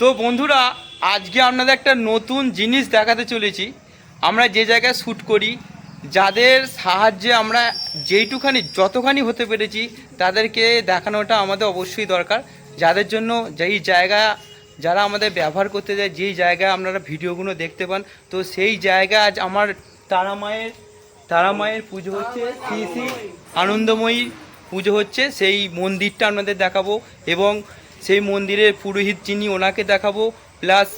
তো বন্ধুরা, আজকে আপনাদের একটা নতুন জিনিস দেখাতে চলেছি। আমরা যে জায়গায় শ্যুট করি, যাদের সাহায্যে আমরা যেইটুখানি, যতখানি হতে পেরেছি, তাদেরকে দেখানোটা আমাদের অবশ্যই দরকার। যাদের জন্য যেই জায়গা, যারা আমাদের ব্যবহার করতে যায়, যেই জায়গায় আপনারা ভিডিওগুলো দেখতে পান, তো সেই জায়গায় আজ আমার তারা মায়ের তারা মায়ের পুজো হচ্ছে, শ্রী শ্রী আনন্দময়ী পুজো হচ্ছে। সেই মন্দিরটা আপনাদের দেখাবো এবং সেই মন্দিরের পুরোহিত যিনি ওনাকে দেখাবো প্লাস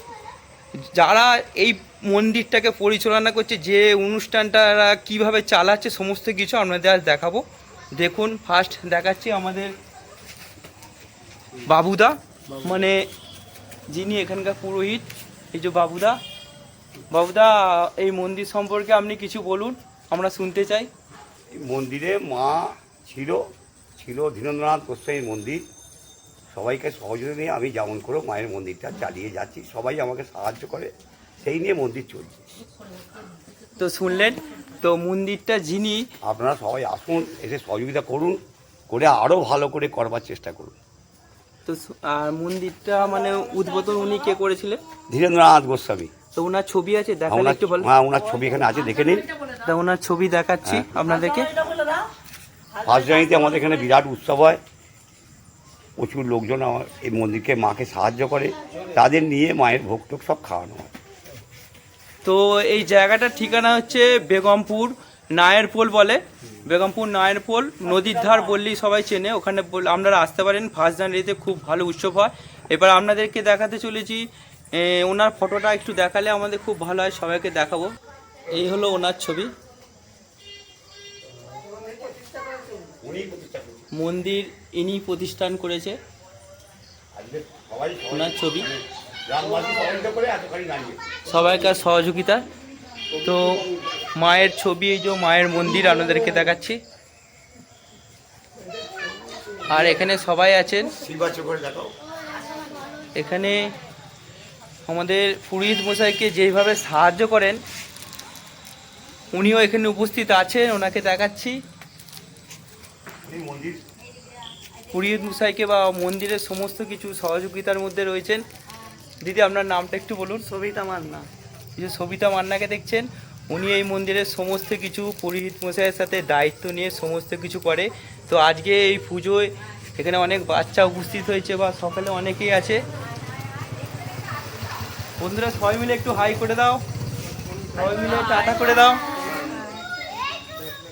যারা এই মন্দিরটাকে পরিচালনা করছে, যে অনুষ্ঠানটা কীভাবে চালাচ্ছে, সমস্ত কিছু আপনাদের আজ দেখাবো। দেখুন ফার্স্ট দেখাচ্ছি আমাদের বাবুদা। মানে যিনি এখানকার পুরোহিত, এই যে বাবুদা। বাবুদা, এই মন্দির সম্পর্কে আপনি কিছু বলুন, আমরা শুনতে চাই। মন্দিরে মা ছিল ছিল ধীরেন্দ্রনাথ গোস্বামী মন্দির। সবাইকে সহযোগিতা নিয়ে আমি যেমন করে মায়ের মন্দিরটা চালিয়ে যাচ্ছি সবাই আমাকে সাহায্য করে সেই নিয়ে মন্দির চলছে। তো শুনলেন তো মন্দিরটা যিনি আপনারা সবাই আসুন এসে সহযোগিতা করুন করে আরও ভালো করে করবার চেষ্টা করুন। তো আর মন্দিরটা মানে উদ্বোধন উনি কে করেছিলেন? ধীরেন্দ্রনাথ গোস্বামী। তো ওনার ছবি আছে দেখালে ওনার একটু বলেন। হ্যাঁ ওনার ছবি এখানে আছে দেখে নিন। তা ওনার ছবি দেখাচ্ছি হ্যাঁ। আপনাদেরকে। ফার্স্ট জানুয়ারিতে আমাদের এখানে বিরাট উৎসব হয়। প্রচুর লোকজন আমার এই মন্দিরকে মাকে সাহায্য করে তাদের নিয়ে মায়ের ভোগ টোগ সব খাওয়ানো হয়। তো এই জায়গাটার ঠিকানা হচ্ছে বেগমপুর নায়েরপোল বলে। বেগমপুর নায়েরপোল নদীর ধার বললেই সবাই চেনে। ওখানে বল- আপনারা আসতে পারেন ফার্স্ট জানুয়ারিতে খুব ভালো উৎসব হয়। এবার আপনাদেরকে দেখাতে চলেছি ওনার ফটোটা একটু দেখালে আমাদের খুব ভালো হয় সবাইকে দেখাবো। এই হলো ওনার ছবি। মন্দির ইনি প্রতিষ্ঠান করেছে। ওনার ছবি। সবাইকার সহযোগিতা। তো মায়ের ছবি, এই যে মায়ের মন্দির আপনাদেরকে দেখাচ্ছি। আর এখানে সবাই আছেন। এখানে আমাদের পুরোহিত মশাইকে যেভাবে সাহায্য করেন, উনিও এখানে উপস্থিত আছেন, ওনাকে দেখাচ্ছি। মন্দির। পুরোহিত মশাইকে বা মন্দিরের সমস্ত কিছু সহযোগিতার মধ্যে রয়েছেন। দিদি আপনার নামটা একটু বলুন। সবিতা মান্না। এই যে সবিতা মান্নাকে দেখছেন উনি এই মন্দিরের সমস্ত কিছু পুরোহিত মশাইয়ের সাথে দায়িত্ব নিয়ে সমস্ত কিছু করে। তো আজকে এই পুজোয় এখানে অনেক বাচ্চা উপস্থিত হয়েছে বা সকালে অনেকেই আছে। বন্ধুরা সবাই মিলে একটু হাই করে দাও। সবাই মিলে টাটা করে দাও।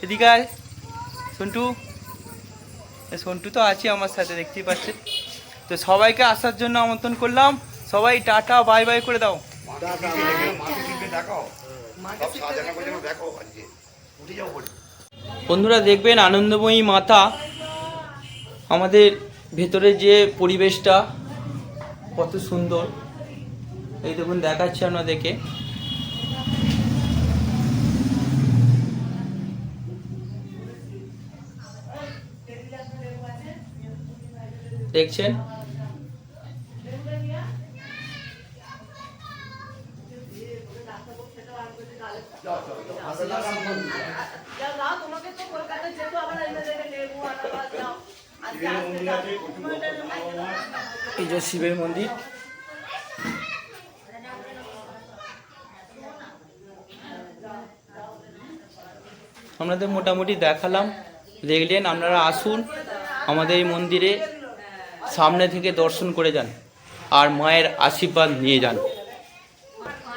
এদিকে সন্টু। সন্টু তো আছে আমার সাথে, দেখতেই পাচ্ছেন। তো সবাইকে আসার জন্য আমন্ত্রণ করলাম। সবাই টাটা, বাই বাই করে দাও। বন্ধুরা দেখবেন আনন্দময়ী মাতা আমাদের ভেতরে যে পরিবেশটা, কত সুন্দর। এই দেখুন, দেখাচ্ছি আপনাদেরকে যাও এই যে শিবের মন্দির। আপনাদের মোটামুটি দেখালাম। দেখলেন আপনারা আসুন আমাদের এই মন্দিরে। সামনে থেকে দর্শন করে যান আর মায়ের আশীর্বাদ নিয়ে যান।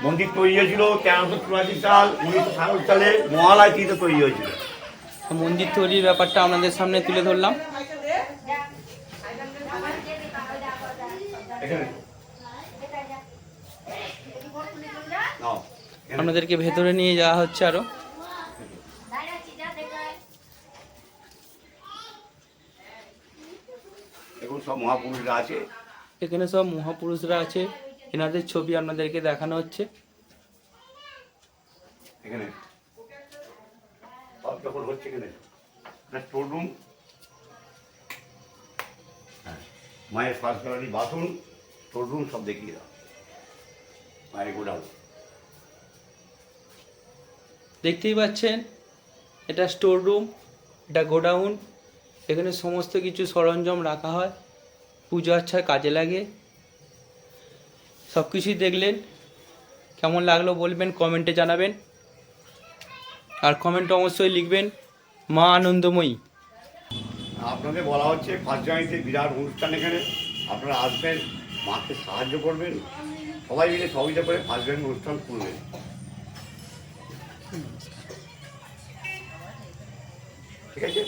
মন্দির তৈরি হয়েছিল তেরোশো চুরাশি সাল উনিশশো সাতাশ সালে মহালয় তিথিতে তৈরি হয়েছিল। মন্দির তৈরির ব্যাপারটা আপনাদের সামনে তুলে ধরলাম। আপনাদেরকে ভেতরে নিয়ে যাওয়া হচ্ছে আরও দেখুন সব মহাপুরুষরা আছে। এখানে সব মহাপুরুষরা আছে। এনাদের ছবি আপনাদেরকে দেখানো হচ্ছে। এখানে। সব যখন হচ্ছে এখানে। স্টোর রুম হ্যাঁ মায়ের স্টোর রুম সব দেখিয়ে দাও। মায়ের গোডাউন। দেখতেই পাচ্ছেন এটা স্টোর রুম এটা গোডাউন। এখানে সমস্ত কিছু সরঞ্জাম রাখা হয়, পুজো আচ্ছার কাজে লাগে। সব কিছুই দেখলেন। কেমন লাগল বলবেন কমেন্টে জানাবেন। আর কমেন্টে অবশ্যই লিখবেন, মা আনন্দময়ী। আপনাদের বলা হচ্ছে, ফার্স্ট জানুয়ারিতে বিরাট অনুষ্ঠান এখানে। আপনারা আসবেন, মাকে সাহায্য করবেন। সবাই মিলে সহযোগিতা করে ফার্স্ট জানুয়ারি অনুষ্ঠান করবেন। ঠিক আছে?